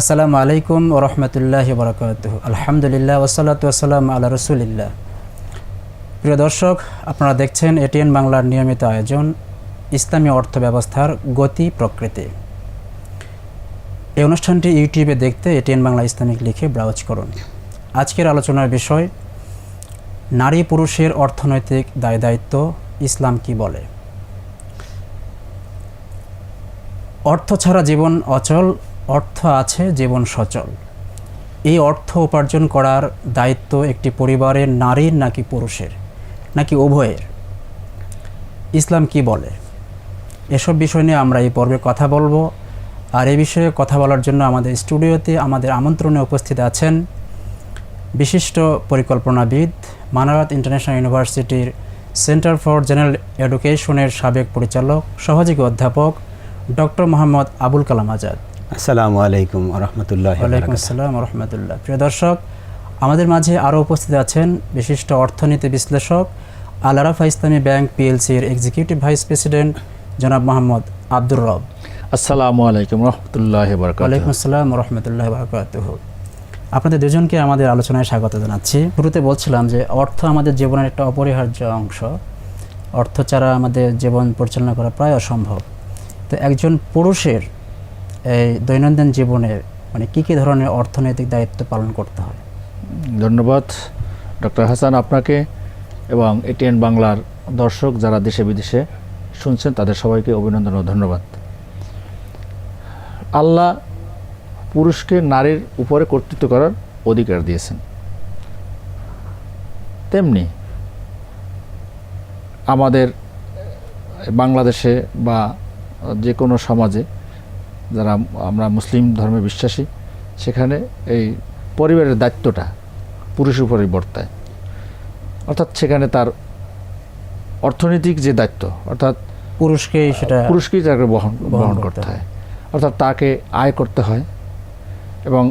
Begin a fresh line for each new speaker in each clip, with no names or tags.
আসসালামু আলাইকুম রহমতুল্লাহ বরকাত আলহামদুলিল্লাহ ওসালাত ওসালাম আল্লাহ রসুলিল্লাহ। প্রিয় দর্শক, আপনারা দেখছেন এটিএন বাংলার নিয়মিত আয়োজন, ইসলামী অর্থ ব্যবস্থার গতি প্রকৃতি। এই অনুষ্ঠানটি ইউটিউবে দেখতে এটিএন বাংলা ইসলামিক লিখে ব্রাউজ করুন। আজকের আলোচনার বিষয়, নারী পুরুষের অর্থনৈতিক দায় দায়িত্ব, ইসলাম কি বলে? অর্থ ছাড়া জীবন অচল অর্থ আছে জীবন সচল। এই অর্থ উপার্জন করার দায়িত্ব একটি পরিবারের নারীর নাকি পুরুষের? নাকি উভয়ের? ইসলাম কি বলে? এসব বিষয় নিয়ে আমরা এই পর্বে কথা বলব। আর এই বিষয়ে কথা বলার জন্য আমাদের স্টুডিওতে আমাদের আমন্ত্রণে উপস্থিত আছেন বিশিষ্ট পরিকল্পনাবিদ মানারাত ইন্টারন্যাশনাল ইউনিভার্সিটির সেন্টার ফর জেনারেল এডুকেশনের সাবেক পরিচালক, সহযোগী অধ্যাপক ডক্টর মোহাম্মদ আবুল কালাম আজাদ।
আসসালামু আলাইকুম রহমতুল্লাহ
ওয়ালাইকুম আসসালাম রহমতুল্লাহ প্রিয় দর্শক আমাদের মাঝে আরও উপস্থিত আছেন বিশিষ্ট অর্থনীতি বিশ্লেষক আল আরাফা ইসলামী ব্যাংক পিএলসির এক্সিকিউটিভ ভাইস প্রেসিডেন্ট জনাব মোহাম্মদ আব্দুর রব।
আসসালামু আলাইকুম রহমতুল্লাহ
ওয়ালাইকুম আসসালাম রহমতুল্লাহ বরকাতুহ। আপনাদের দুজনকে আমাদের আলোচনায় স্বাগত জানাচ্ছি। শুরুতে বলছিলাম যে অর্থ আমাদের জীবনের একটা অপরিহার্য অংশ। অর্থ ছাড়া আমাদের জীবন পরিচালনা করা প্রায় অসম্ভব। তো একজন পুরুষের এই দৈনন্দিন জীবনে মানে কী কী ধরনের অর্থনৈতিক দায়িত্ব পালন করতে হয়?
ধন্যবাদ, ডক্টর হাসান। আপনাকে এবং এটিএন বাংলার দর্শক যারা দেশে বিদেশে শুনছেন, তাদের সবাইকে অভিনন্দন ও ধন্যবাদ। আল্লাহ পুরুষকে নারীর উপরে কর্তৃত্ব করার অধিকার দিয়েছেন। তেমনি আমাদের বাংলাদেশে বা যে কোনো সমাজে যারা আমরা মুসলিম ধর্মে বিশ্বাসী সেখানে এই পরিবারের দায়িত্বটা পুরুষের উপরেই বর্তায়। অর্থাৎ সেখানে তার অর্থনৈতিক যে দায়িত্ব অর্থাৎ
পুরুষকেই সেটা
পুরুষকেই তাকে বহন বহন করতে হয়। অর্থাৎ তাকে আয় করতে হয় এবং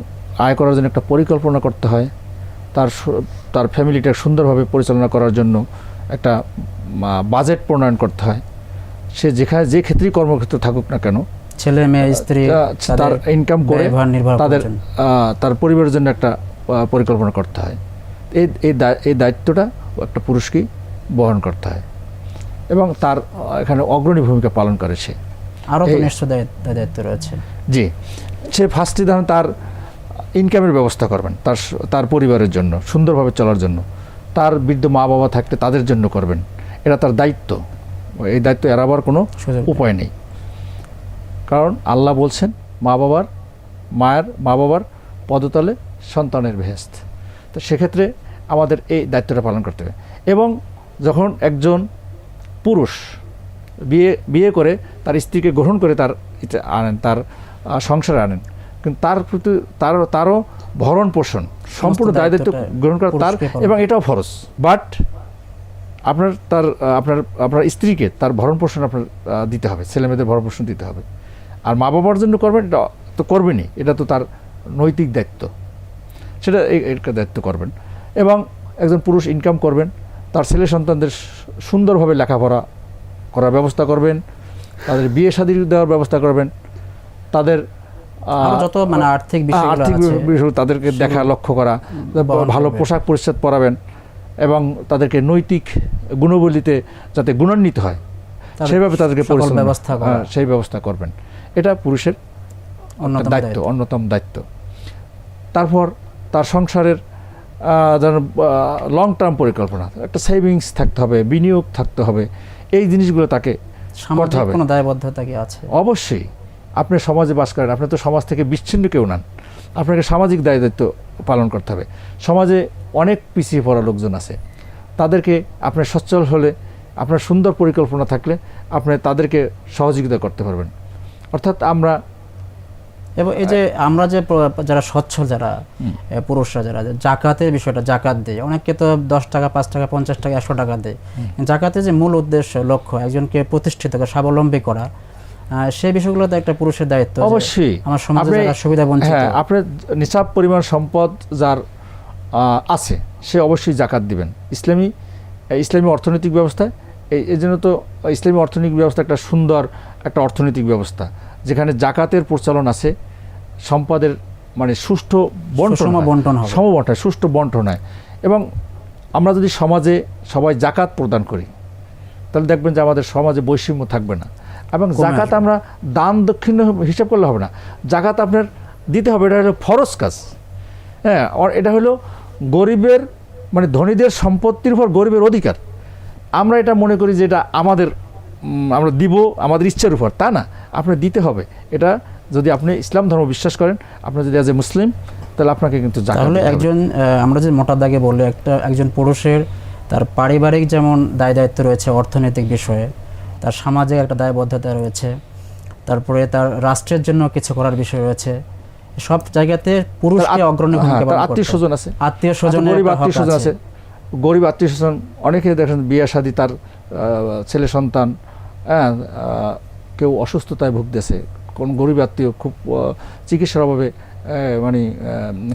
আয় করার জন্য একটা পরিকল্পনা করতে হয়। তার তার ফ্যামিলিটা সুন্দরভাবে পরিচালনা করার জন্য একটা বাজেট প্রণয়ন করতে হয়। সে যেখানে যে ক্ষেত্রেই কর্মক্ষেত্রে থাকুক না কেন
ছেলে মেয়ে স্ত্রী
তার ইনকাম করে তাদের তার পরিবারের জন্য একটা পরিকল্পনা করতে হয়। এই এই দায়- এই দায়িত্বটা একটা পুরুষকেই বহন করতে হয়। এবং তার এখানে অগ্রণী ভূমিকা পালন করে সে।
আরও তো নিশ্চয় দায়িত্ব দায়িত্ব রয়েছে।
জি। সে ফার্স্টে ধরেন তার ইনকামের ব্যবস্থা করবেন তার তার পরিবারের জন্য সুন্দরভাবে চলার জন্য। তার বৃদ্ধ মা বাবা থাকলে তাদের জন্য করবেন। এটা তার দায়িত্ব। এই দায়িত্ব এড়াবার কোনো উপায় নেই। কারণ আল্লাহ বলছেন মা বাবার মায়ের মা বাবার পদতলে সন্তানের ভেস্ত তো সেক্ষেত্রে আমাদের এই দায়িত্বটা পালন করতে হবে। এবং যখন একজন পুরুষ বিয়ে বিয়ে করে তার স্ত্রীকে গ্রহণ করে তার আনেন তার সংসারে আনেন কিন্তু তার প্রতি তার তারও ভরণ পোষণ সম্পূর্ণ দায় দায়িত্ব গ্রহণ করা তার এবং এটাও ফরজ। বাট আপনার তার আপনার আপনার স্ত্রীকে তার ভরণ পোষণ আপনার দিতে হবে ছেলে মেয়েদের ভরণ পোষণ দিতে হবে। আর মা বাবার জন্য করবেন এটা তো করবেনই এটা তো তার নৈতিক দায়িত্ব। সেটা একটা দায়িত্ব করবেন। এবং একজন পুরুষ ইনকাম করবেন তার ছেলে সন্তানদের সুন্দরভাবে লেখাপড়া করার ব্যবস্থা করবেন তাদের বিয়ে শাদী দেওয়ার ব্যবস্থা করবেন তাদের
যত মানে আর্থিক বিষয়গুলো
আর্থিক বিষয় তাদেরকে দেখা লক্ষ্য করা ভালো পোশাক পরিচ্ছদ পরাবেন এবং তাদেরকে নৈতিক গুণবলিতে যাতে গুণান্বিত হয়। সেইভাবে তাদেরকে
ব্যবস্থা।
হ্যাঁ, সেই ব্যবস্থা করবেন। এটা পুরুষের
অন্যতম
দায়িত্ব। অন্যতম দায়িত্ব। তারপর তার সংসারের যেন লং টার্ম পরিকল্পনা একটা সেভিংস থাকতে হবে বিনিয়োগ থাকতে হবে এই জিনিসগুলো তাকে
সামাজিক
হবে।
কোনো দায়বদ্ধতা কি আছে?
অবশ্যই। আপনি সমাজে বাস করেন আপনি তো সমাজ থেকে বিচ্ছিন্ন কেউ নেন। আপনাকে সামাজিক দায় দায়িত্ব পালন করতে হবে। সমাজে অনেক পিছিয়ে পড়া লোকজন আছে। তাদেরকে আপনার সচ্ছল হলে আপনার সুন্দর পরিকল্পনা থাকলে আপনি তাদেরকে সহযোগিতা করতে পারবেন। অর্থাৎ আমরা
এবং এই যে আমরা যে যারা সচ্ছল যারা পুরুষরা যারা জাকাতের বিষয়টা জাকাত দেয়। অনেককে তো দশ টাকা পাঁচ টাকা পঞ্চাশ টাকা একশো টাকা দেয়। জাকাতের যে মূল উদ্দেশ্য লক্ষ্য একজনকে প্রতিষ্ঠিত করা স্বাবলম্বী করা সেই বিষয়গুলো তো একটা পুরুষের দায়িত্ব
অবশ্যই।
আমার সমাজে
আপনি-
যারা সুবিধা বঞ্চিত।
হ্যাঁ আপনার নিসাব পরিমাণ সম্পদ যার আছে সে অবশ্যই জাকাত দিবেন। ইসলামী ইসলামী অর্থনৈতিক ব্যবস্থায় এই জন্য তো ইসলামী অর্থনৈতিক ব্যবস্থা একটা সুন্দর একটা অর্থনৈতিক ব্যবস্থা যেখানে জাকাতের প্রচলন আছে সম্পদের মানে সুষ্ঠু বন্টন
বন্টন।
সমবন্টন সুষ্ঠু বন্টন হয়। এবং আমরা যদি সমাজে সবাই জাকাত প্রদান করি তাহলে দেখবেন যে আমাদের সমাজে বৈষম্য থাকবে না। এবং জাকাত আমরা দান দক্ষিণ হিসাব করলে হবে না। জাকাত আপনার দিতে হবে এটা হলো ফরজ কাজ। হ্যাঁ আর এটা হলো গরিবের মানে ধনীদের সম্পত্তির উপর গরিবের অধিকার। আমরা এটা মনে করি যে এটা আমাদের আমরা দিব আমাদের ইচ্ছার উপর তা না? আপনার দিতে হবে। এটা যদি আপনি ইসলাম ধর্ম বিশ্বাস করেন আপনি যদি অ্যাজ এ মুসলিম তাহলে আপনাকে কিন্তু
তাহলে একজন আমরা যে মোটা দাগে বলল একটা একজন পুরুষের তার পারিবারিক যেমন দায় দায়িত্ব রয়েছে অর্থনৈতিক বিষয়ে তার সামাজিক একটা দায়বদ্ধতা রয়েছে তারপরে তার রাষ্ট্রের জন্য কিছু করার বিষয় রয়েছে সব জায়গাতে পুরুষকে অগ্রণী
হ্যাঁ,
ভূমিকা
আত্মীয় স্বজন আছে
আত্মীয়
স্বজন
আছে।
গরিব আত্মীয় স্বজন অনেকে দেখেন বিয়ে শাদী তার ছেলে সন্তান হ্যাঁ কেউ অসুস্থতায় ভুগতেছে কোন গরিব আত্মীয় খুব চিকিৎসার অভাবে মানে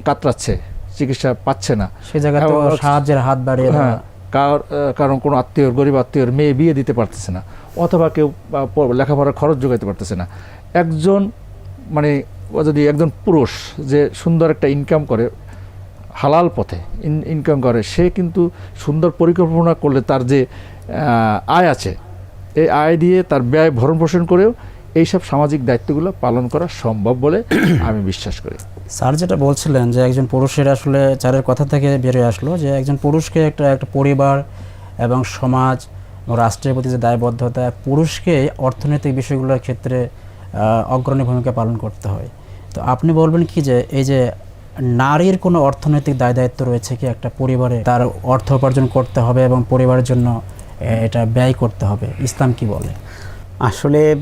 কাতরাচ্ছে চিকিৎসা পাচ্ছে না।
সেই
জায়গায়
সাহায্যের হাত বাড়িয়ে
হ্যাঁ কার কারণ কোনো আত্মীয়র গরিব আত্মীয়র মেয়ে বিয়ে দিতে পারতেছে না অথবা কেউ লেখাপড়ার খরচ যোগাইতে পারতেছে না। একজন মানে যদি একজন পুরুষ যে সুন্দর একটা ইনকাম করে হালাল পথে ইনকাম করে সে কিন্তু সুন্দর পরিকল্পনা করলে তার যে আয় আছে এই আয় দিয়ে তার ব্যয় ভরণ পোষণ করেও এইসব সামাজিক দায়িত্বগুলো পালন করা সম্ভব বলে আমি বিশ্বাস করি।
স্যার যেটা বলছিলেন যে একজন পুরুষের আসলে চারের কথা থেকে বেরিয়ে আসলো যে একজন পুরুষকে একটা একটা পরিবার এবং সমাজ রাষ্ট্রের প্রতি যে দায়বদ্ধতা পুরুষকে অর্থনৈতিক বিষয়গুলোর ক্ষেত্রে অগ্রণী ভূমিকা পালন করতে হয়। তো আপনি বলবেন কি যে এই যে নারীর কোনো অর্থনৈতিক দায় দায়িত্ব রয়েছে কি একটা পরিবারে? তার অর্থ উপার্জন করতে হবে এবং পরিবারের জন্য এটা ব্যয় করতে হবে। ইসলাম কি বলে?
আসলে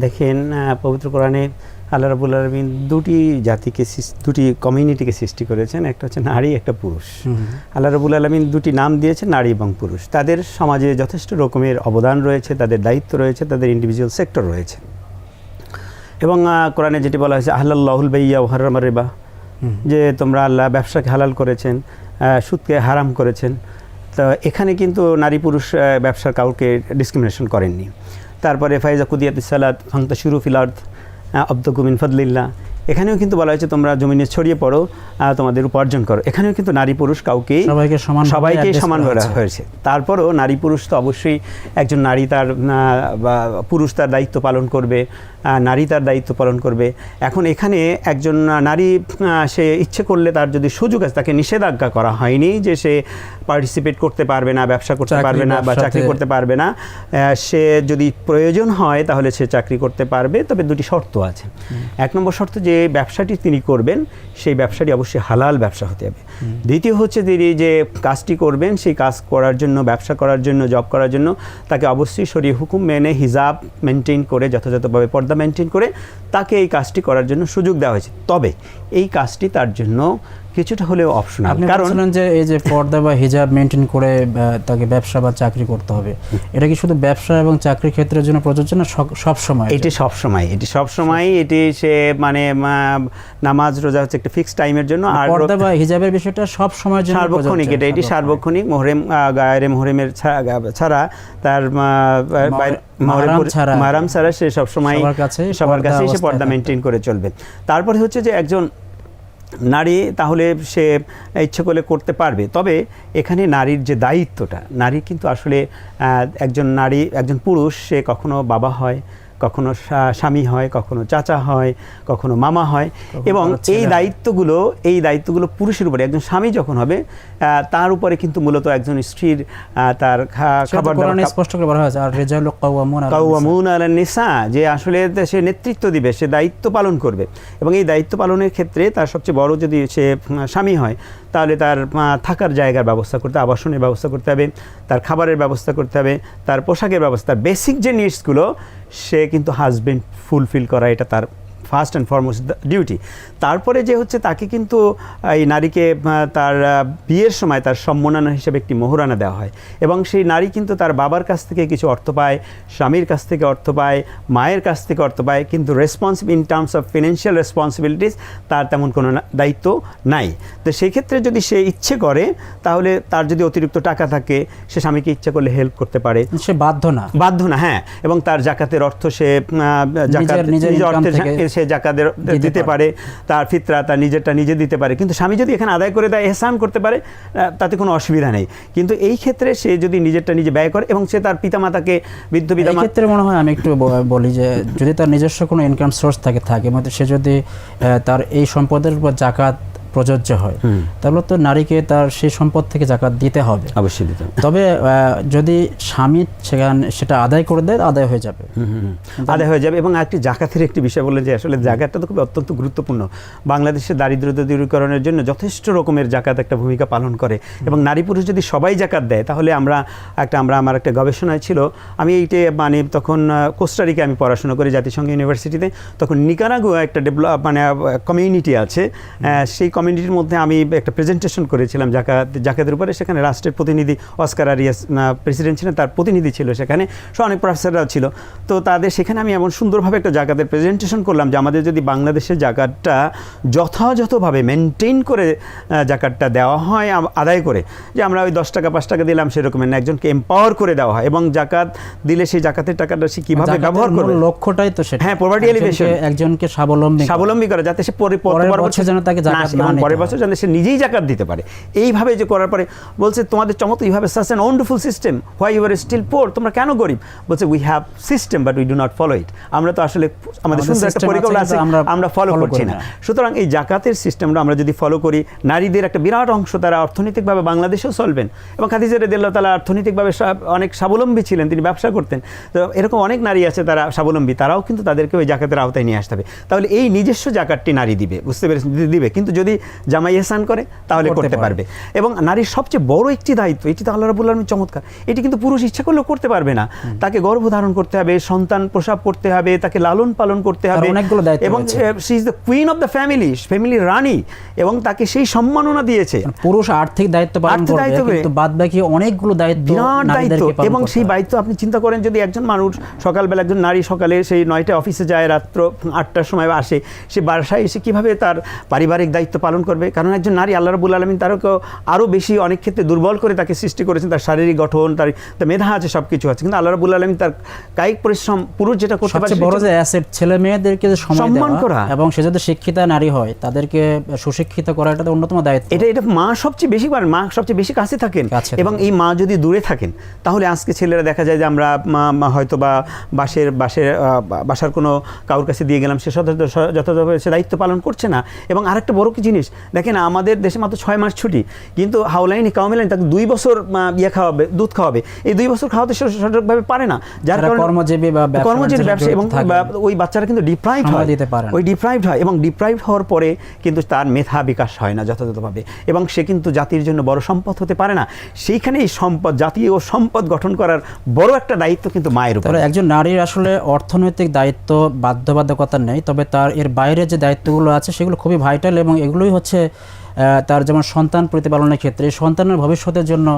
দেখেন পবিত্র কোরআনে আল্লাহ রাবুল আলমিন দুটি জাতিকে দুটি কমিউনিটিকে সৃষ্টি করেছেন। একটা হচ্ছে নারী একটা পুরুষ। আল্লাহ রবুল আলমিন দুটি নাম দিয়েছেন নারী এবং পুরুষ। তাদের সমাজে যথেষ্ট রকমের অবদান রয়েছে তাদের দায়িত্ব রয়েছে তাদের ইন্ডিভিজুয়াল সেক্টর রয়েছে। এবং কোরআনে যেটি বলা হয়েছে আহ্লাল্লাহুল বাইয়া ওহারামার রেবা। যে তোমরা আল্লাহ ব্যবসাকে হালাল করেছেন সুদকে হারাম করেছেন। তো এখানে কিন্তু নারী পুরুষ ব্যবসার কাউকে ডিসক্রিমিনেশন করেননি। তারপরে ফাইজা কুদিয়াত সালাদ ফাংতা শুরু ফিলার্দ অব্দ গুমিন ফদলিল্লা এখানেও কিন্তু বলা হয়েছে তোমরা জমিনে ছড়িয়ে পড়ো তোমাদের উপার্জন করো। এখানেও কিন্তু নারী পুরুষ কাউকে
সবাইকে সমান
সবাইকে সমান করা হয়েছে। তারপরও নারী পুরুষ তো অবশ্যই একজন নারী তার পুরুষ তার দায়িত্ব পালন করবে নারী তার দায়িত্ব পালন করবে। এখন এখানে একজন নারী সে ইচ্ছে করলে তার যদি সুযোগ আছে তাকে নিষেধাজ্ঞা করা হয়নি যে সে পার্টিসিপেট করতে পারবে না ব্যবসা করতে পারবে না বা চাকরি করতে পারবে না। সে যদি প্রয়োজন হয় তাহলে সে চাকরি করতে পারবে তবে দুটি শর্ত আছে। এক নম্বর শর্ত যে ব্যবসাটি তিনি করবেন সেই ব্যবসাটি অবশ্যই হালাল ব্যবসা হতে হবে। দ্বিতীয় হচ্ছে তিনি যে কাজটি করবেন সেই কাজ করার জন্য ব্যবসা করার জন্য জব করার জন্য তাকে অবশ্যই শরীর হুকুম মেনে হিজাব মেনটেন করে যথাযথভাবে পর্দা মেনটেন করে তাকে এই কাজটি করার জন্য সুযোগ দেওয়া হয়েছে। তবে এই কাজটি তার জন্য কিছুটা হলেও অপশনাল
আপনি বলছিলেন যে এই যে পর্দা বা হিজাব মেনটেন করে তাকে ব্যবসা বা চাকরি করতে হবে। এটা কি শুধু ব্যবসা এবং চাকরির ক্ষেত্রের জন্য প্রযোজ্য না সব- সময়
এটি সব সময় এটি সব সময় এটি সে মানে নামাজ রোজা হচ্ছে একটা ফিক্সড টাইমের জন্য আর
পর্দা বা হিজাবের বিষয়টা সব সময়ের জন্য
সার্বক্ষণিক এটা এটি
সার্বক্ষণিক।
মোহরেম গায়ের মোহরেমের ছাড়া তার বাইরে-
মাহরাম ছাড়া।
মারাম ছাড়া। সে সব সময়
সবার কাছেই
সে পর্দা মেনটেন করে চলবে। তারপরে হচ্ছে যে একজন নারী, তাহলে সে ইচ্ছে করলে করতে পারবে। তবে এখানে নারীর যে দায়িত্বটা, নারী কিন্তু আসলে একজন নারী, একজন পুরুষ, সে কখনো বাবা হয় কখনো স্বামী হয় কখনো চাচা হয় কখনো মামা হয় এবং এই দায়িত্বগুলো এই দায়িত্বগুলো পুরুষের উপরে একজন স্বামী যখন হবে তার উপরে কিন্তু মূলত একজন স্ত্রীর তার খাবার
স্পষ্ট করে বলা হয়েছে আর নিসা।
কাউয়ামুন আলা নিসা যে আসলে সে নেতৃত্ব দিবে সে দায়িত্ব পালন করবে এবং এই দায়িত্ব পালনের ক্ষেত্রে তার সবচেয়ে বড় যদি সে স্বামী হয় তাহলে তার থাকার জায়গার ব্যবস্থা করতে আবাসনের ব্যবস্থা করতে হবে, তার খাবারের ব্যবস্থা করতে হবে, তার পোশাকের ব্যবস্থা বেসিক যে নিডসগুলো সে কিন্তু হাজব্যান্ড ফুলফিল করা এটা তার ফার্স্ট অ্যান্ড ফরমোস্ট ডিউটি। তারপরে যে হচ্ছে তাকে কিন্তু এই নারীকে তার বিয়ের সময় তার সম্মাননা হিসেবে একটি মোহরানা দেওয়া হয় এবং সেই নারী কিন্তু তার বাবার কাছ থেকে কিছু অর্থ পায় স্বামীর কাছ থেকে অর্থ পায় মায়ের কাছ থেকে অর্থ পায় কিন্তু responsible in terms of financial responsibilities তার তেমন কোনো দায়িত্ব নাই। তো সেই ক্ষেত্রে যদি সে ইচ্ছে করে তাহলে তার যদি অতিরিক্ত টাকা থাকে সে স্বামীকে ইচ্ছে করলে হেল্প করতে পারে।
সে বাধ্য না।
বাধ্য না হ্যাঁ এবং তার জাকাতের অর্থ সে জাকাত
নিজের- থেকে
সে সে জাকাতের
দিতে
পারে। তার ফিতরা তার নিজেরটা নিজে দিতে পারে। কিন্তু স্বামী যদি এখানে আদায় করে দেয় এহসান করতে পারে তাতে কোনো অসুবিধা নেই। কিন্তু এই ক্ষেত্রে সে যদি নিজেরটা নিজে ব্যয় করে এবং সে তার পিতামাতাকে বৃদ্ধ পিতা
ক্ষেত্রে মনে হয় আমি একটু বলি যে যদি তার নিজস্ব কোনো ইনকাম সোর্স থাকে থাকে মানে সে যদি তার এই সম্পদের উপর জাকাত প্রযোজ্য হয়। তাহলে তো নারীকে তার সেই সম্পদ থেকে জাকাত দিতে হবে।
অবশ্যই দিতে হবে।
তবে যদি স্বামী সেখানে সেটা আদায় করে দেয় আদায় হয়ে যাবে।
আদায় হয়ে যাবে এবং একটি জাকাতের একটি বিষয় বললেন যে আসলে জাকাতটা তো খুব অত্যন্ত গুরুত্বপূর্ণ। বাংলাদেশে দারিদ্রতা দূরীকরণের জন্য যথেষ্ট রকমের জাকাত একটা ভূমিকা পালন করে। এবং নারী পুরুষ যদি সবাই জাকাত দেয় তাহলে আমরা একটা আমরা আমার একটা গবেষণায় ছিল আমি এইটে মানে তখন কোস্টারিকে আমি পড়াশোনা করি জাতিসংঘ ইউনিভার্সিটিতে। তখন নিকারাগুয়া একটা ডেভেলপ মানে কমিউনিটি আছে। সেই কমিউনিটির মধ্যে আমি একটা প্রেজেন্টেশন করেছিলাম জাকাত জাকাতের উপরে। সেখানে রাষ্ট্রের প্রতিনিধি অস্কার আরিয়াস প্রেসিডেন্ট ছিলেন তার প্রতিনিধি ছিল সেখানে। সে অনেক প্রফেসররাও ছিল। তো তাদের সেখানে আমি এমন সুন্দরভাবে একটা জাকাতের প্রেজেন্টেশন করলাম যে আমাদের যদি বাংলাদেশের জাকাতটা যথাযথভাবে মেনটেন করে জাকাতটা দেওয়া হয় আদায় করে যে আমরা ওই দশ টাকা পাঁচ টাকা দিলাম সেরকম না একজনকে এম্পাওয়ার করে দেওয়া হয় এবং জাকাত দিলে সেই জাকাতের টাকাটা সে কীভাবে ব্যবহার করবে?
লক্ষ্যটাই তো সেটা।
হ্যাঁ,
একজনকে-
elevation।
একজনকে স্বাবলম্বী
স্বাবলম্বী করে। যাতে সে পরে
পরের বছর যেন তাকে জাকাত
না, পরের
হয়।
বছর যেন সে নিজেই জাকাত দিতে পারে। এইভাবে যে করার পরে বলছে তোমাদের চমৎকার you have such an wonderful system why you are still poor তোমরা কেন গরিব? বলছে we have system but we do not follow it আমরা তো আসলে আমাদের সুন্দর একটা পরিকল্পনা আছে
আমরা
ফলো করছি না। সুতরাং এই জাকাতের সিস্টেমটা আমরা যদি ফলো করি নারীদের একটা বিরাট অংশ তারা অর্থনৈতিকভাবে বাংলাদেশেও চলবেন এবং খাদিজা রেদিল্লাহ তালা অর্থনৈতিকভাবে অনেক স্বাবলম্বী ছিলেন তিনি ব্যবসা করতেন। তো এরকম অনেক নারী আছে তারা স্বাবলম্বী তারাও কিন্তু তাদেরকে ওই জাকাতের আওতায় নিয়ে আসতে হবে। তাহলে এই নিজস্ব জাকাতটি নারী দিবে বুঝতে পেরেছেন? দিবে। কিন্তু যদি জামাই এহসান করে তাহলে
করতে
পারবে। এবং নারীর সবচেয়ে বড় একটি দায়িত্ব এটি তো আল্লাহ রাবুল আলমীর চমৎকার এটি কিন্তু পুরুষ ইচ্ছা করলেও করতে পারবে না। তাকে গর্ভধারণ করতে হবে সন্তান প্রসাব করতে হবে তাকে লালন পালন করতে হবে।
অনেকগুলো দায়িত্ব
এবং। She is the queen of the family ফ্যামিলির রানী এবং তাকে সেই সম্মাননা দিয়েছে।
পুরুষ আর্থিক দায়িত্ব পালন করবে
দায়িত্ব
কিন্তু বাদ বাকি অনেকগুলো দায়িত্ব
বিরাট দায়িত্ব। এবং সেই দায়িত্ব আপনি চিন্তা করেন যদি একজন মানুষ সকালবেলা একজন নারী সকালে সেই নয়টা অফিসে যায় রাত্র আটটার সময় আসে সে বাসায় এসে কীভাবে তার পারিবারিক দায়িত্ব পালন করবে। কারণ একজন নারী আল্লাহ রবুল আলমিন তারও আরও বেশি অনেক ক্ষেত্রে দুর্বল করে তাকে সৃষ্টি করেছেন। তার শারীরিক গঠন তার তার মেধা আছে সব কিছু আছে। কিন্তু আল্লাহ রবুল আলমিন তার কায়িক পরিশ্রম পুরুষ যেটা করতে পারে
বড় যে অ্যাসেট ছেলে মেয়েদেরকে
সম্মান করা।
এবং সে যদি শিক্ষিতা নারী হয় তাদেরকে সুশিক্ষিত করা এটা অন্যতম দায়িত্ব।
এটা এটা মা সবচেয়ে বেশি পারেন মা সবচেয়ে বেশি কাছে থাকেন এবং এই মা যদি দূরে থাকেন তাহলে আজকে ছেলেরা দেখা যায় যে আমরা মা- মা হয়তো বা বাসের বাসের বাসার কোনো কারোর কাছে দিয়ে গেলাম সে যথাযথ যথাযথভাবে সে দায়িত্ব পালন করছে না। এবং আরেকটা বড় কি জিনিস দেখেন আমাদের দেশে মাত্র ছয় মাস ছুটি কিন্তু হাওলাইনি কাউমিলাইন তাকে দুই বছর ইয়ে খাওয়াবে দুধ খাওয়াবে। এই দুই বছর খাওয়াতে সে সঠিকভাবে পারে না। যার কারণে
কর্মজীবী বা
কর্মজীবী ব্যবসা এবং ওই বাচ্চারা কিন্তু ডিপ্রাইভ হয়।
দিতে পারে
ওই ডিপ্রাইভড হয় এবং ডিপ্রাইভড হওয়ার পরে কিন্তু তার মেধা বিকাশ হয় না যথাযথভাবে এবং সে কিন্তু জাতির জন্য বড় সম্পদ হতে পারে না। সেইখানে এই সম্পদ জাতীয় সম্পদ গঠন করার বড় একটা দায়িত্ব কিন্তু মায়ের উপর।
একজন নারীর আসলে অর্থনৈতিক দায়িত্ব বাধ্যবাধকতা নেই তবে তার এর বাইরে যে দায়িত্বগুলো আছে সেগুলো খুবই ভাইটাল এবং এগুলোই হচ্ছে আহ, তার যেমন সন্তান প্রতিপালনের ক্ষেত্রে সন্তানের ভবিষ্যতের জন্য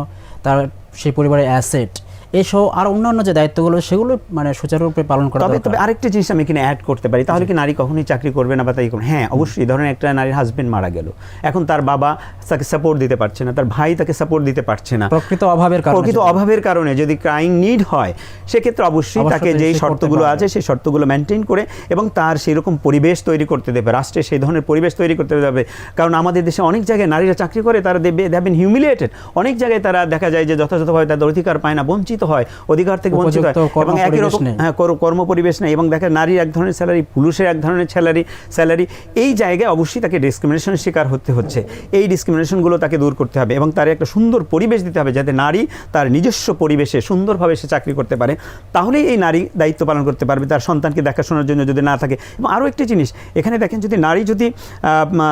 তার সেই পরিবারের অ্যাসেট। এসব আর অন্যান্য যে দায়িত্বগুলো সেগুলো মানে সুচারুরূপে পালন করা
তবে। তবে আরেকটা জিনিস আমি এখানে অ্যাড করতে পারি। তাহলে কি নারী কখনোই চাকরি করবে না বা তাই করবে? হ্যাঁ অবশ্যই। ধরেন একটা নারীর হাজবেন্ড মারা গেল। এখন তার বাবা তাকে সাপোর্ট দিতে পারছে না তার ভাই তাকে সাপোর্ট দিতে পারছে না।
প্রকৃত অভাবের কারণে
প্রকৃত অভাবের কারণে যদি ক্রাইং নিড হয় সেক্ষেত্রে অবশ্যই
অবশ্যই
তাকে যেই শর্তগুলো আছে সেই শর্তগুলো মেনটেন করে এবং তার সেই রকম পরিবেশ তৈরি করতে দেবে। রাষ্ট্রে সেই ধরনের পরিবেশ তৈরি করতে দেবে। কারণ আমাদের দেশে অনেক জায়গায় নারীরা চাকরি করে তারা দেবে দেবেন হিউমিলিয়েটেড অনেক জায়গায় তারা দেখা যায় যে যথাযথভাবে তাদের অধিকার পায় না বঞ্চিত হয় অধিকার থেকে বঞ্চিত হয়। এবং একই রকম। হ্যাঁ কর- কর্মপরিবেশ নেই এবং দেখেন নারীর এক ধরনের স্যালারি পুরুষের এক ধরনের স্যালারি স্যালারি এই জায়গায় অবশ্যই তাকে ডিসক্রিমিনেশনের শিকার হতে হচ্ছে। এই ডিসক্রিমিনেশনগুলো তাকে দূর করতে হবে এবং তার একটা সুন্দর পরিবেশ দিতে হবে যাতে নারী তার নিজস্ব পরিবেশে সুন্দরভাবে সে চাকরি করতে পারে। তাহলেই এই নারী দায়িত্ব পালন করতে পারবে তার সন্তানকে দেখাশোনার জন্য যদি না থাকে। এবং আরও একটি জিনিস এখানে দেখেন যদি নারী যদি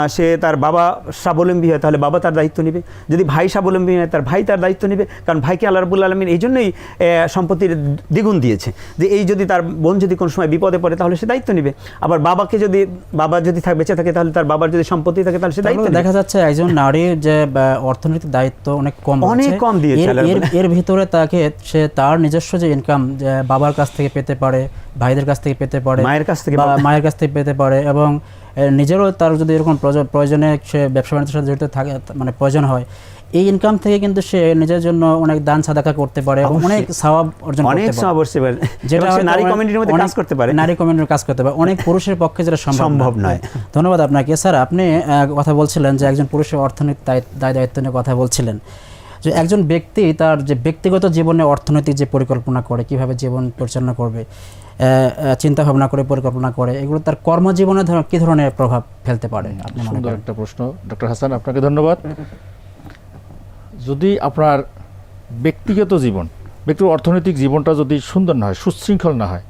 সে তার বাবা স্বাবলম্বী হয় তাহলে বাবা তার দায়িত্ব নেবে। যদি ভাই স্বাবলম্বী হয় তার ভাই তার দায়িত্ব নেবে। কারণ ভাইকে আল্লাহ রবুল আলমিন এই জন্যই সম্পত্তির দ্বিগুণ দিয়েছে। যে এই যদি তার বোন যদি কোনো সময় বিপদে পড়ে তাহলে সে দায়িত্ব নেবে। আবার বাবাকে যদি বাবা যদি থাকে বেঁচে থাকে তাহলে তার বাবার যদি সম্পত্তি থাকে তাহলে সে দায়িত্ব
দেখা যাচ্ছে একজন নারীর যে অর্থনৈতিক দায়িত্ব অনেক কম
অনেক কম দিয়েছে
এর- ভিতরে তাকে সে তার নিজস্ব যে ইনকাম বাবার কাছ থেকে পেতে পারে ভাইদের কাছ থেকে পেতে পারে
মায়ের কাছ থেকে
মায়ের কাছ থেকে পেতে পারে এবং নিজেরও তার যদি এরকম প্রয়োজন- প্রয়োজনে সে ব্যবসা বাণিজ্যের সাথে জড়িত থাকে মানে প্রয়োজন হয় এই ইনকাম থেকে কিন্তু সে নিজের জন্য অনেক দান সাদাকা করতে পারে এবং অনেক সওয়াব অর্জন
অনেক
করতে পারে।
পারে।
যেটা
নারী কমিউনিটির মধ্যে কাজ করতে পারে।
নারী কমিউনিটির কাজ করতে পারে। অনেক পুরুষের পক্ষে যেটা সম্ভব
নয়।
ধন্যবাদ আপনাকে। স্যার আপনি আহ, কথা বলছিলেন যে একজন পুরুষের অর্থনৈতিক দায় দায় দায়িত্ব নিয়ে কথা বলছিলেন। যে একজন ব্যক্তি তার যে ব্যক্তিগত জীবনে অর্থনৈতিক যে পরিকল্পনা করে কীভাবে জীবন পরিচালনা করবে চিন্তা ভাবনা করে পরিকল্পনা করে এগুলো তার কর্মজীবনে কি ধরনের প্রভাব ফেলতে পারে? আপনি
সুন্দর একটা প্রশ্ন। ডক্টর হাসান আপনাকে ধন্যবাদ। যদি আপনার ব্যক্তিগত জীবন ব্যক্তিগত অর্থনৈতিক জীবনটা যদি সুন্দর না হয় সুশৃঙ্খল না হয়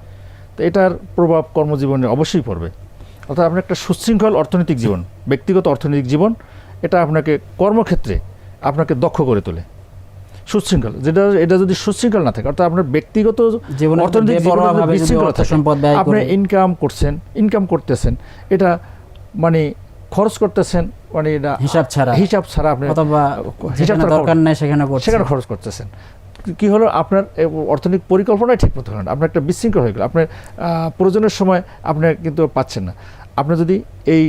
তো এটার প্রভাব কর্মজীবনে অবশ্যই পড়বে। অর্থাৎ আপনার একটা সুশৃঙ্খল অর্থনৈতিক জীবন ব্যক্তিগত অর্থনৈতিক জীবন এটা আপনাকে কর্মক্ষেত্রে আপনাকে দক্ষ করে তোলে। সুশৃঙ্খল যেটা এটা যদি সুশৃঙ্খল না থাকে অর্থাৎ আপনার ব্যক্তিগত
জীবনে
অর্থনৈতিক বিশৃঙ্খলা থাকে, আপনি ইনকাম করছেন ইনকাম করতেছেন এটা মানে খরচ করতেছেন মানে এটা
হিসাব ছাড়া।
হিসাব ছাড়া আপনি
অথবা
হিসাব
দরকার নাই সেখানে
সেখানে খরচ করতেছেন। কি হলো আপনার অর্থনৈতিক পরিকল্পনাই ঠিক মতো না। আপনার একটা বিশৃঙ্খল হয়ে গেল। আপনার প্রয়োজনের সময় আপনি কিন্তু পাচ্ছেন না। আপনি যদি এই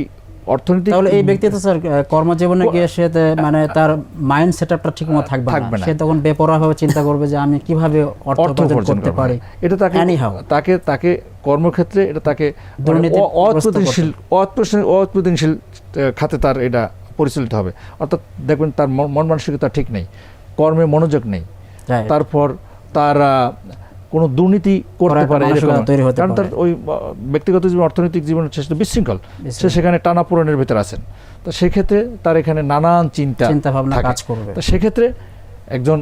অর্থনৈতিক
তাহলে এই ব্যক্তি তো স্যার কর্মজীবনে গিয়ে সে মানে তার মাইন্ড সেটআপটা ঠিক মতো থাকবে না। সে তখন বেপরোয়াভাবে চিন্তা করবে যে আমি কীভাবে অর্থ উপার্জন করতে পারি।
এটা তাকে তাকে তাকে কর্মক্ষেত্রে এটা তাকে মানে অপ্রতিশীল অপ্রতিশীল খাতে তার এটা পরিচালিত হবে। অর্থাৎ দেখবেন তার মন মন মানসিকতা ঠিক নেই কর্মে মনোযোগ নেই। তারপর তার কোনো দুর্নীতি করতে পারে কারণ তার ওই ব্যক্তিগত জীবন অর্থনৈতিক জীবন সেটা বিশৃঙ্খল। সে সেখানে টানা পূরণের ভিতরে আছেন। তো সেক্ষেত্রে তার এখানে নানান চিন্তা
চিন্তা ভাবনা কাজ করবে।
তো সেক্ষেত্রে একজন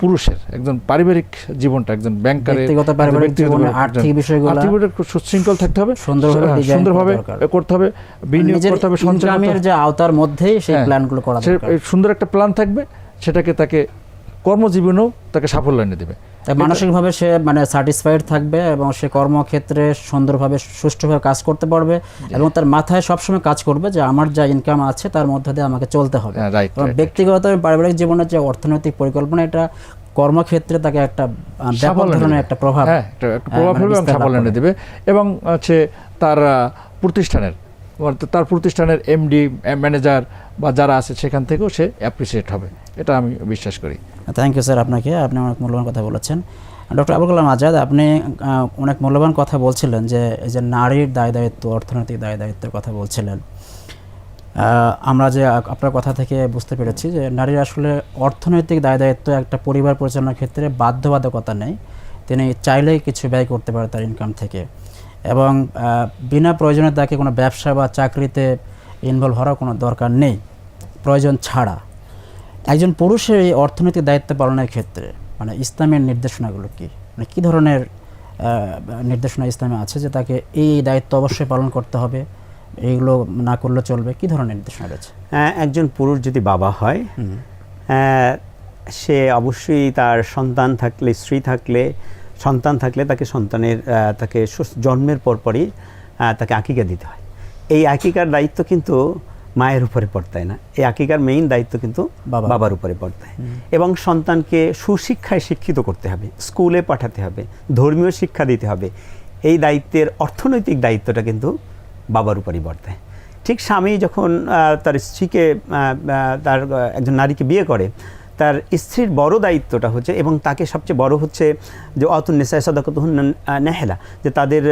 পুরুষের একজন পারিবারিক জীবনটা একজন ব্যাংকারের
ব্যক্তিগত পারিবারিক জীবনে আর্থিক বিষয়গুলো
আর্থিক সুশৃঙ্খল থাকতে হবে।
সুন্দরভাবে
হ্যাঁ, সুন্দরভাবে করতে হবে বিনিয়োগ করতে হবে সঞ্চয়।
যে আওতার মধ্যেই সেই প্ল্যানগুলো করা
সুন্দর একটা প্ল্যান থাকবে সেটাকে তাকে কর্মজীবনেও তাকে সাফল্য এনে দেবে।
মানসিকভাবে সে মানে স্যাটিসফাইড থাকবে এবং সে কর্মক্ষেত্রে সুন্দরভাবে সুষ্ঠুভাবে কাজ করতে পারবে এবং তার মাথায় সবসময় কাজ করবে যে আমার যা ইনকাম আছে তার মধ্যে দিয়ে আমাকে চলতে হবে।
হ্যাঁ,
ব্যক্তিগত পারিবারিক জীবনের যে অর্থনৈতিক পরিকল্পনা এটা কর্মক্ষেত্রে তাকে একটা ব্যাপক ধরনের একটা প্রভাব
হ্যাঁ প্রভাব
মানে
ফেলবে এবং সাফল্য এনে দেবে। এবং হচ্ছে তার প্রতিষ্ঠানের তার প্রতিষ্ঠানের এমডি ম্যানেজার বা যারা আছে সেখান থেকেও সে অ্যাপ্রিসিয়েট হবে। এটা আমি বিশ্বাস করি।
থ্যাংক ইউ স্যার আপনাকে। আপনি অনেক মূল্যবান কথা বলেছেন। ডক্টর আবুল কালাম আজাদ, আপনি অনেক মূল্যবান কথা বলছিলেন যে, এই যে নারীর দায় দায়িত্ব, অর্থনৈতিক দায় দায়িত্বের কথা বলছিলেন। আমরা যে আপনার কথা থেকে বুঝতে পেরেছি যে, নারীর আসলে অর্থনৈতিক দায় দায়িত্ব একটা পরিবার পরিচালনার ক্ষেত্রে বাধ্যবাধকতা নেই। তিনি চাইলেই কিছু ব্যয় করতে পারে তার ইনকাম থেকে। এবং বিনা প্রয়োজনে তাকে কোনো ব্যবসা বা চাকরিতে ইনভলভ হওয়ার কোনো দরকার নেই প্রয়োজন ছাড়া। একজন পুরুষের এই অর্থনৈতিক দায়িত্ব পালনের ক্ষেত্রে মানে ইসলামের নির্দেশনাগুলো কি? মানে কী ধরনের নির্দেশনা ইসলামে আছে যে তাকে এই দায়িত্ব অবশ্যই পালন করতে হবে এইগুলো না করলে চলবে? কি ধরনের নির্দেশনা রয়েছে?
হ্যাঁ, একজন পুরুষ যদি বাবা হয় আহ, সে অবশ্যই তার সন্তান থাকলে স্ত্রী থাকলে সন্তান থাকলে তাকে সন্তানের তাকে জন্মের পরপরই তাকে আকিকা দিতে হয়। এই আকিকার দায়িত্ব কিন্তু মায়ের উপরে পড়তায় না। এই আকিকার মেইন দায়িত্ব কিন্তু
বাবা।
বাবার উপরে পড়তায়। এবং সন্তানকে সুশিক্ষায় শিক্ষিত করতে হবে স্কুলে পাঠাতে হবে ধর্মীয় শিক্ষা দিতে হবে। এই দায়িত্বের অর্থনৈতিক দায়িত্বটা কিন্তু বাবার উপরই বর্তায় ঠিক স্বামী যখন তার স্ত্রীকে তার একজন নারীকে বিয়ে করে তার স্ত্রীর বড় দায়িত্বটা হচ্ছে এবং তাকে সবচেয়ে বড় হচ্ছে যে অতুল নেশায় সদাকতহন নেহেলা, যে তাদের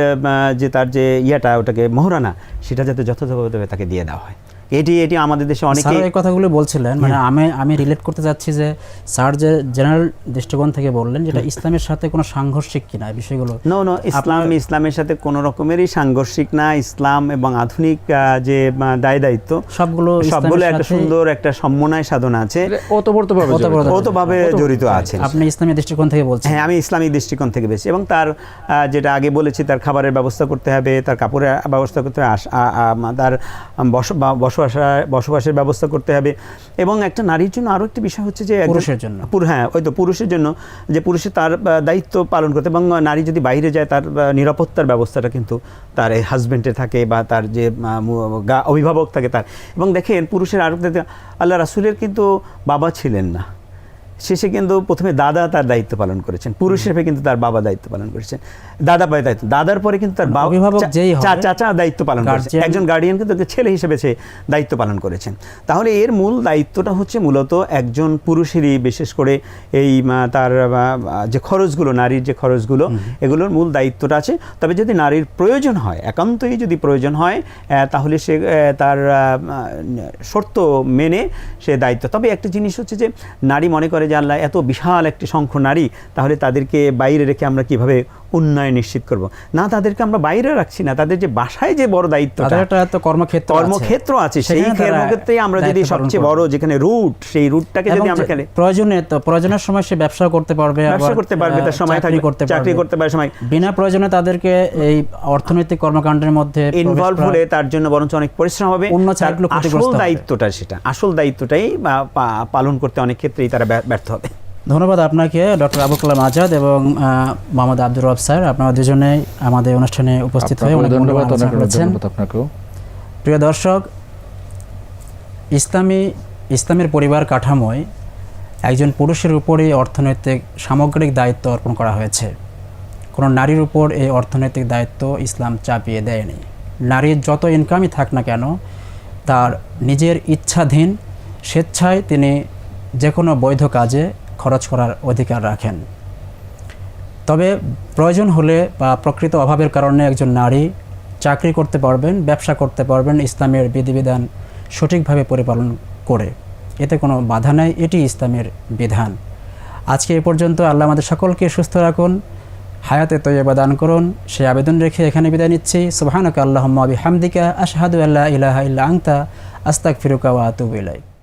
যে তার যে ইয়েটা, ওটাকে মহরানা, সেটা যাতে যথাযথভাবে তাকে দিয়ে দেওয়া হয়। এটি এটি আমাদের দেশে অনেকে
এই কথাগুলো বলছিলেন মানে আমি আমি রিলেট করতে যাচ্ছি যে স্যার যে জেনারেল দৃষ্টিকোণ থেকে বললেন যেটা ইসলামের সাথে কোনো সাংঘর্ষিক কিনা বিষয়গুলো।
নো নো ইসলাম ইসলামের সাথে কোনো রকমেরই সাংঘর্ষিক না ইসলাম এবং আধুনিক যে দায় দায়িত্ব
সবগুলো
সবগুলো একটা সুন্দর একটা সমন্বয় সাধনা আছে।
ওতপ্রোতভাবে
ওতভাবে জড়িত। আছেন
আপনি ইসলামী দৃষ্টিকোণ থেকে বলছেন।
হ্যাঁ আমি ইসলামিক দৃষ্টিকোণ থেকে বেশি এবং তার যেটা আগে বলেছি তার খাবারের ব্যবস্থা করতে হবে তার কাপড়ের ব্যবস্থা করতে হবে তার বস বা- বসবাসা বসবাসের ব্যবস্থা করতে হবে। এবং একটা নারীর জন্য আরও একটি বিষয় হচ্ছে যে
পুরুষের জন্য।
হ্যাঁ ওই তো পুরুষের জন্য যে পুরুষের তার দায়িত্ব পালন করতে এবং নারী যদি বাইরে যায় তার নিরাপত্তার ব্যবস্থাটা কিন্তু তার এই হাজব্যান্ডের থাকে বা তার যে অভিভাবক থাকে তার। এবং দেখেন পুরুষের আরও আল্লাহ রাসুলের কিন্তু বাবা ছিলেন না। শেষে কিন্তু প্রথমে দাদা তার দায়িত্ব পালন করেছেন। পুরুষ হিসেবে কিন্তু তার বাবা দায়িত্ব পালন করেছেন। দাদা পায় দায়িত্ব। দাদার পরে কিন্তু তার বাবা চাচা দায়িত্ব পালন করেছেন। একজন গার্ডিয়ান কিন্তু ছেলে হিসেবে সে দায়িত্ব পালন করেছেন। তাহলে এর মূল দায়িত্বটা হচ্ছে মূলত একজন পুরুষেরই বিশেষ করে এই তার যে খরচগুলো নারীর যে খরচগুলো এগুলোর মূল দায়িত্বটা আছে। তবে যদি নারীর প্রয়োজন হয় একান্তই যদি প্রয়োজন হয় তাহলে সে তার শর্ত মেনে সে দায়িত্ব। তবে একটা জিনিস হচ্ছে যে নারী মনে করে যে আল্লাহ এত বিশাল একটি সংখ্য নারী তাহলে তাদেরকে বাইরে রেখে আমরা কীভাবে উন্নয়ন নিশ্চিত করব। না তাদেরকে আমরা বাইরে রাখছি না তাদের যে বাসায় যে বড় দায়িত্ব
কর্মক্ষেত্র আছে।
কর্মক্ষেত্র আছে সেই কর্মক্ষেত্রে আমরা যদি সবচেয়ে বড় যেখানে রুট সেই রুটটাকে যদি আমরা খেলে
প্রয়োজনে তো প্রয়োজনের সময় সে ব্যবসা করতে পারবে
ব্যবসা করতে পারবে তার সময়
চাকরি
থাকবে
করতে
চাকরি
পারবে।
করতে পারে সময়
বিনা প্রয়োজনে তাদেরকে এই অর্থনৈতিক কর্মকাণ্ডের মধ্যে
ইনভলভ হলে তার জন্য বরঞ্চ অনেক পরিশ্রম হবে।
অন্য চাকরিগুলো
আসল দায়িত্বটা সেটা আসল দায়িত্বটাই পালন করতে অনেক ক্ষেত্রেই তারা ব্যর্থ হবে।
ধন্যবাদ আপনাকে ডক্টর আবুল কালাম আজাদ এবং মোহাম্মদ আব্দুর রব স্যার। আপনারা দুজনেই আমাদের অনুষ্ঠানে উপস্থিত হয়ে অনেক
ধন্যবাদ আপনাকেও।
প্রিয় দর্শক ইসলামী ইসলামের পরিবার কাঠামোয় একজন পুরুষের উপরই অর্থনৈতিক সামগ্রিক দায়িত্ব অর্পণ করা হয়েছে। কোনো নারীর উপর এই অর্থনৈতিক দায়িত্ব ইসলাম চাপিয়ে দেয়নি। নারীর যত ইনকামই থাক না কেন তার নিজের ইচ্ছাধীন স্বেচ্ছায় তিনি যে কোনো বৈধ কাজে খরচ করার অধিকার রাখেন। তবে প্রয়োজন হলে বা প্রকৃত অভাবের কারণে একজন নারী চাকরি করতে পারবেন, ব্যবসা করতে পারবেন, ইসলামের বিধিবিধান সঠিকভাবে পরিপালন করে। এতে কোনো বাধা নাই, এটি ইসলামের বিধান। আজকে এ পর্যন্ত আল্লাহ আমাদের সকলকে সুস্থ রাখুন, হায়াতে তৈবা দান করুন। সে আবেদন রেখে এখানে বিদায় নিচ্ছি। সুবহানাকা আল্লাহুম্মা বিহামদিকা, আশহাদু আল্লাহ ইলাহা ইল্লা আনতা, আস্তাগফিরুকা ওয়া আতুবু ইলাইক।